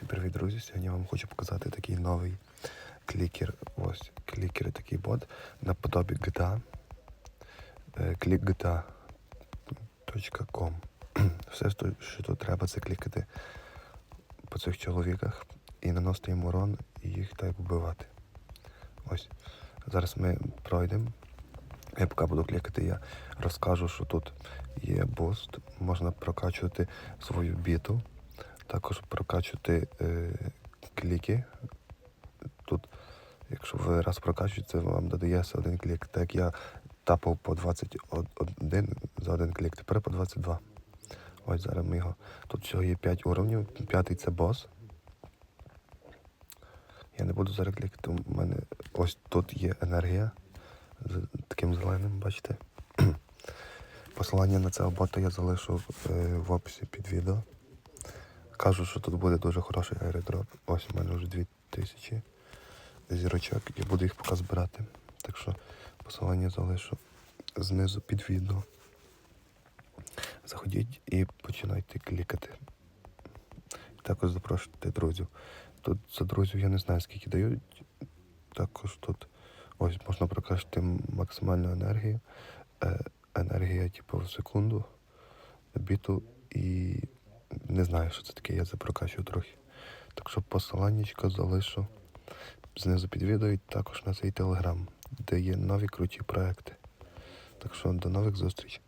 Всім привіт, друзі! Сьогодні я вам хочу показати такий новий клікер. Ось клікер такий бот наподобі GTA. Е, clickgta.com Все, що тут треба, це клікати по цих чоловіках і наносити їм урон і їх так вбивати. Ось. Зараз ми пройдемо. Я поки буду клікати, я розкажу, що тут є буст, можна прокачувати свою біту, також прокачувати е, кліки. Тут, якщо ви раз прокачуєте, вам додається один клік. Так я тапав по 21 за один клік, тепер по 22. Ось зараз ми його. Тут всього є 5 уровнів. П'ятий це бос. Я не буду зараз клікати. У мене ось тут є енергія з таким зеленим, бачите. Посилання на цього бота я залишу е, в описі під відео. Кажу, що тут буде дуже хороший аеродроп. Ось у мене вже 2000 зірочок, я буду їх поки збирати. Так що посилання залишу знизу під відео. Заходіть і починайте клікати. Також запрошуйте друзів. Тут за друзів я не знаю, скільки дають. Також тут ось можна прокачати максимальну енергію. Е, енергія, типу, в секунду біту і не знаю, що це таке, я запрокачую трохи. Так що посиланнячко залишу знизу під відео і також на цей телеграм, де є нові круті проекти. Так що до нових зустрічей.